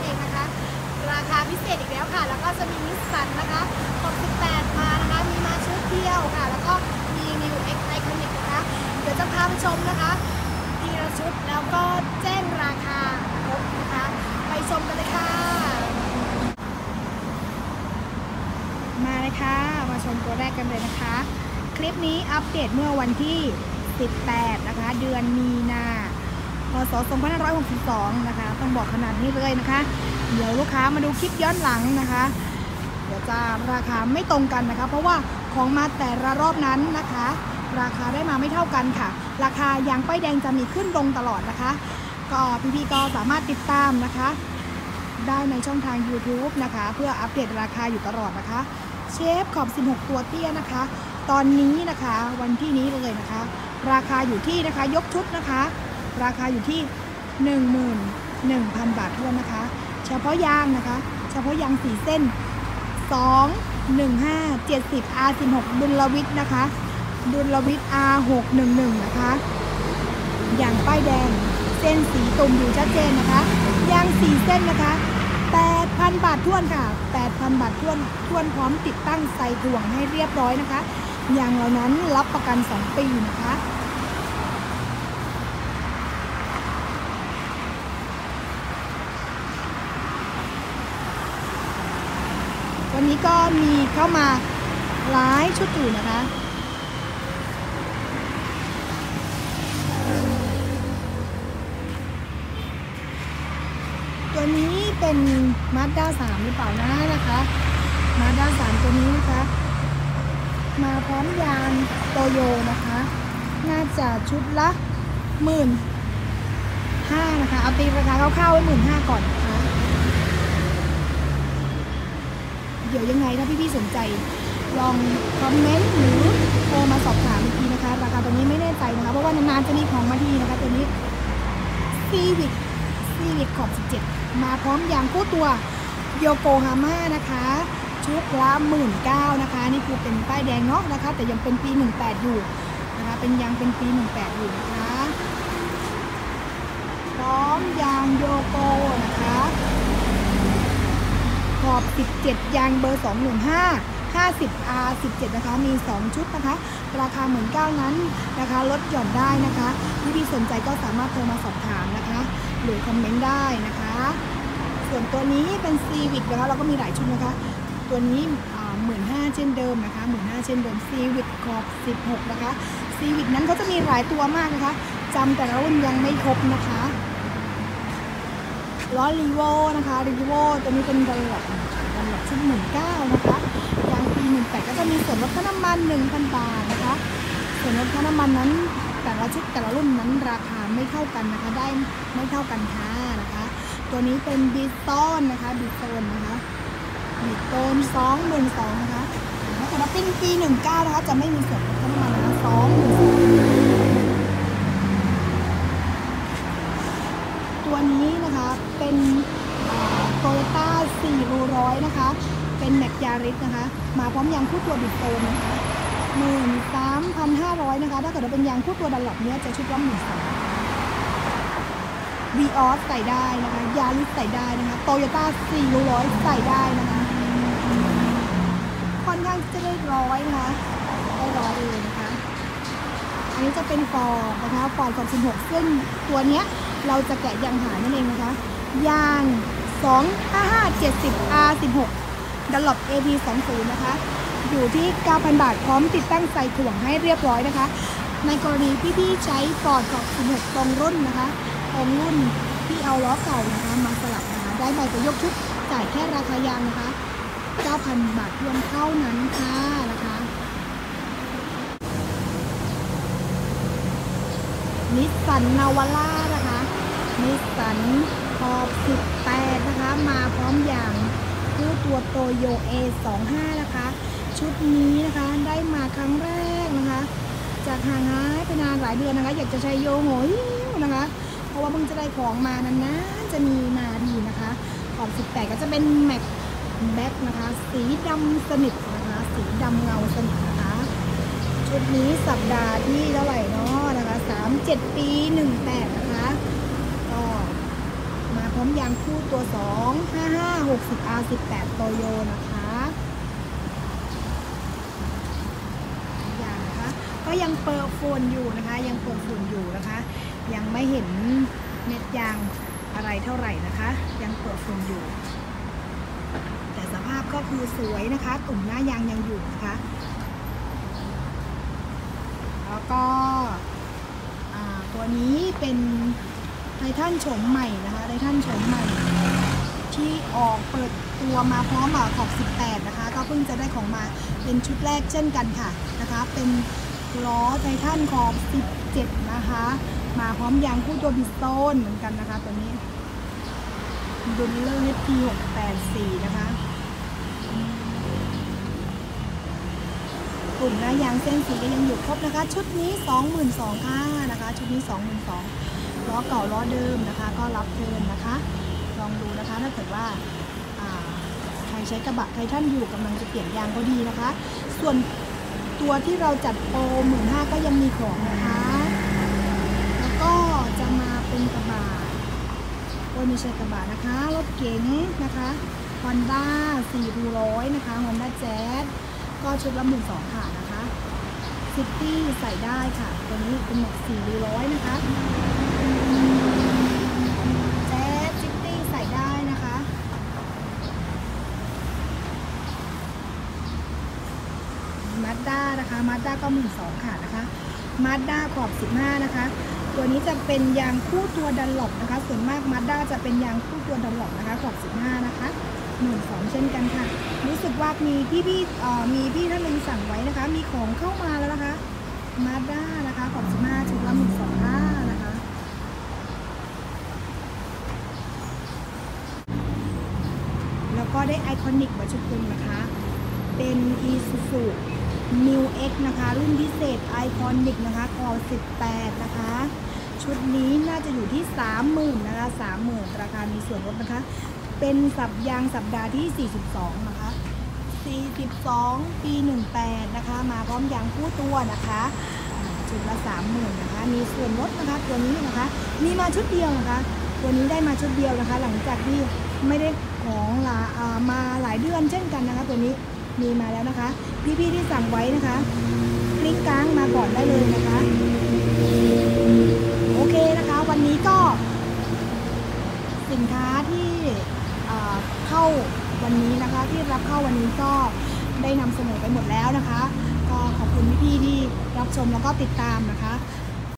เดตอีกแล้วค่ะ แล้วก็จะมีนิสสันนะคะ 68 มานะคะ มีมาชุดเที่ยวค่ะ แล้วก็มี New X Iconic นะคะ เดี๋ยวจะพาไปชมนะคะทีละชุดแล้วก็แจ้งราคาครบนะคะ ไปชมกันเลยค่ะ มาเลยค่ะ มาชมตัวแรกกันเลยนะคะ คลิปนี้อัปเดตเมื่อวันที่ 18 นะคะ เดือนมีนา พศ2562 นะคะ ต้องบอกขนาดนี้เลยนะคะ เดี๋ยวลูกค้ามาดูคลิปย้อนหลังนะคะ เดี๋ยวจะราคาไม่ตรงกันนะคะ เพราะว่าของมาแต่ละรอบนั้นนะคะ ราคาได้มาไม่เท่ากันค่ะ ราคายางป้ายแดงจะมีขึ้นลงตลอดนะคะ ก็พี่ๆก็สามารถติดตามนะคะ ได้ในช่องทาง YouTube นะคะ เพื่ออัปเดตราคาอยู่ตลอดนะคะ เชฟขอบ 16 ตัวเตี้ยนะคะ ตอนนี้นะคะวันที่นี้เลยนะคะ ราคาอยู่ที่นะคะยกชุดนะคะ ราคาอยู่ที่ 11,000 บาททวนนะคะ เฉพาะยางนะคะ เฉพาะยางสีเส้น 2 1 5 70 R 16 ดุลวิทย์นะคะ ดุลวิทย์ R 6 1 1 นะคะ อย่างป้ายแดง เส้นสีตุ่มอยู่ชัดเจนนะคะยางสีเส้นนะคะ 8,000 บาทท่วนค่ะ 8,000 บาทท่วนทวนพร้อมติดตั้งใส่ถ่วงให้เรียบร้อยนะคะยางเหล่านั้นรับประกัน 2 ปีนะคะ วันนี้ก็มีเข้ามาหลายชุดอยู่นะคะ ตัวนี้เป็นมาด้าสามหรือเปล่านะนะคะมาด้าสามตัวนี้นะคะ มาพร้อมยางโตโยนะคะ น่าจะชุดละหมื่นห้านะคะ เอาตีราคาคร่าวๆไว้หมื่นห้าก่อนนะคะ เดี๋ยวยังไงถ้าพี่ๆสนใจ ลองคอมเมนต์หรือโทรมาสอบถามอีกทีนะคะ ราคาตัวนี้ไม่แน่ใจนะคะ เพราะว่านานๆจะมีของมาทีนะคะตัวนี้ซีวิกซีวิกขอบ 17 มาพร้อมยางคู่ตัวโยโกฮาม่านะคะชุดละหมื่นเก้านะคะ นี่คือเป็นป้ายแดงเนาะนะคะ แต่ยังเป็นปี 18 อยู่นะคะ เป็นยางเป็นปี 18 อยู่นะคะ พร้อมยางโยโกนะคะ อบ 17 ยางเบอร์ 215 50 R 17 นะคะ มี 2 ชุดนะคะ ราคาเหมือนเก้านั้นนะคะ ลดหย่อนได้นะคะที่พี่สนใจก็สามารถโทรมาสอบถามนะคะ หรือคอมเมนต์ได้นะคะ ส่วนตัวนี้เป็น Civic นะคะ เราก็มีหลายชุดนะคะ ตัวนี้หมื่นห้าเช่นเดิมนะคะหมื่นห้าเช่นเดิม Civic ขอบ 16 นะคะ Civic นั้นเขาจะมีหลายตัวมากนะคะจำแต่ละรุ่นยังไม่ครบนะคะ ล้อรีโวนะคะรีโวตัวนี้เป็นดันหลบดันหลบชุดหมื่นเก้านะคะยางปีหนึ่งแปดก็จะมีส่วนลดค่าน้ำมันหนึ่งพันบาทนะคะ ส่วนลดค่าน้ำมันนั้น แต่ละชุดแต่ละรุ่นนั้นราคาไม่เท่ากันนะคะ ได้ไม่เท่ากันค่ะนะคะ ตัวนี้เป็นบิสตอนนะคะบิสโตนนะคะบิสโตนสองหมื่นสองนะคะถ้าเกิดว่าเป็นปีหนึ่งเก้านะคะจะไม่มีส่วนลดค่าน้ำมันนะคะสองหมื่นสองตัวนี้นะคะ เป็นโตโยต้า4รูร้อยนะคะ เป็นแม็กยาริสนะคะ มาพร้อมยางคู่ตัวบิดโตนนะคะหมื่นสามพันห้าร้อยนะคะ ถ้าเกิดว่าเป็นยางคู่ตัวดันหลับเนี้ยจะชุดละหมื่นสองวีออสใส่ได้นะคะ ยาริสใส่ได้นะคะโตโยต้า4รูร้อยใส่ได้นะคะ ค่อนข้างจะได้ร้อยนะคะได้ร้อยเลยนะคะ อันนี้จะเป็นฟอร์ดนะคะฟอร์ด16ซึ่งตัวเนี้ย เราจะแกะยางหายนั่นเองนะคะยาง 25570 R 16ดัลลบ AD 20 นะคะอยู่ที่ 9,000 บาทพร้อมติดตั้งใส่ถ่วงให้เรียบร้อยนะคะ ในกรณีที่พี่ใช้ฟอร์ดกับ16ตรงรุ่นนะคะตรงรุ่นที่เอาล้อเก่านะคะมาสลับนะคะได้ใบประยกชุดจ่ายแค่ราคายางนะคะ 9,000 บาททวนเท่านั้นค่ะนะคะนิสสันนาวาร่า นิสสันขอบ18 นะคะ มาพร้อมอย่างคู่ตัวโตโย A25 นะคะ ชุดนี้นะคะได้มาครั้งแรกนะคะ จากห่างหายไปนานหลายเดือนนะคะ อยากจะใช้โยโหยนะคะ เพราะว่าเพิ่งจะได้ของมานานๆจะมีมาดีนะคะ ขอบ 18 ก็จะเป็นแม็กแบ็กนะคะ สีดำสนิทนะคะ สีดำเงาสนิทนะคะ ชุดนี้สัปดาห์ที่เท่าไหร่เนาะนะคะสามเจ็ดปีหนึ่งแปดนะคะ ก็มาพร้อมยางคู่ตัว 2 55 60 R 18โตโยนะคะยางนะคะ ก็ยังเปิดฝุ่นอยู่นะคะ ยังเปิดฝุ่นอยู่นะคะ ยังไม่เห็นเม็ดยางอะไรเท่าไหร่นะคะ ยังเปิดฝุ่นอยู่ แต่สภาพก็คือสวยนะคะ ตุ่มหน้ายางยังอยู่นะคะ แล้วก็ตัวนี้เป็น ไททันโฉมใหม่นะคะไททันโฉมใหม่ ที่ออกเปิดตัวมาพร้อมกับขอบ 18 นะคะ ก็เพิ่งจะได้ของมาเป็นชุดแรกเช่นกันค่ะนะคะ เป็นล้อไททันขอบ 17 นะคะ มาพร้อมยางคู่ตัวบิสโตนเหมือนกันนะคะตัวนี้ดุลเลอร์ HP 684นะคะกลุ่มหน้ายางเส้นสีก็ยังอยู่ครบนะคะ ชุดนี้ 22,000ค่ะนะคะ ชุดนี้ 22,000 ล้อเก่าล้อเดิมนะคะ ก็รับเทินนะคะ ลองดูนะคะถ้าเกิดว่าใครใช้กระบะไททันอยู่กำลังจะเปลี่ยนยางก็ดีนะคะ ส่วนตัวที่เราจัดโปรหมื่นห้าก็ยังมีของนะคะ แล้วก็จะมาเป็นกระบะโอ้ไม่ใช่กระบะนะคะ รถเก๋งนะคะ Honda 400นะคะ Honda Jazz ก็ชุดละหมื่นสองค่ะนะคะซิตี้ใส่ได้ค่ะ ตัวนี้เป็นหมวกสี่ร้อยนะคะแจ๊สซิตี้ใส่ได้นะคะมาด้า นะคะมาด้าก็หมื่นสองค่ะนะคะมาด้าขอบสิบห้านะคะ ตัวนี้จะเป็นยางคู่ตัวดันหลบนะคะ ส่วนมากมาด้าจะเป็นยางคู่ตัวดันหลบนะคะขอบสิบห้านะคะหมื่นสองเช่นกันค่ะ รู้สึกว่ามีพี่พี่ๆเอ่อมีพี่ท่านหนึงสั่งไว้นะคะ มีของเข้ามาแล้วนะคะมาด้านะคะขอบสิบห้าชุดละหมื่นสองห้านะคะแล้วก็ได้ไอคอนิกมาชุดหนึงนะคะ เป็น Isuzu New X นะคะ รุ่นพิเศษไอคอนิกนะคะขอ18 นะคะ ชุดนี้น่าจะอยู่ที่ 30,000นะคะ30,000ราคามีส่วนลดนะคะ เป็นสับยางสัปดาห์ที่ 42 นะคะ 42 ปี 18 นะคะ มาพร้อมยางคู่ตัวนะคะชุดละ 30,000นะคะ มีส่วนลดนะคะตัวนี้นะคะ มีมาชุดเดียวนะคะ ตัวนี้ได้มาชุดเดียวนะคะ หลังจากที่ไม่ได้ของลามาหลายเดือนเช่นกันนะคะ ตัวนี้ มีมาแล้วนะคะ พี่ๆที่สั่งไว้นะคะคลิกกลางมาก่อนได้เลยนะคะ โอเคนะคะ วันนี้ก็สินค้าที่เอ่อเข้าวันนี้นะคะที่รับเข้าวันนี้ก็ได้นำเสนอไปหมดแล้วนะคะ ก็ขอบคุณพี่ๆที่รับชมแล้วก็ติดตามนะคะ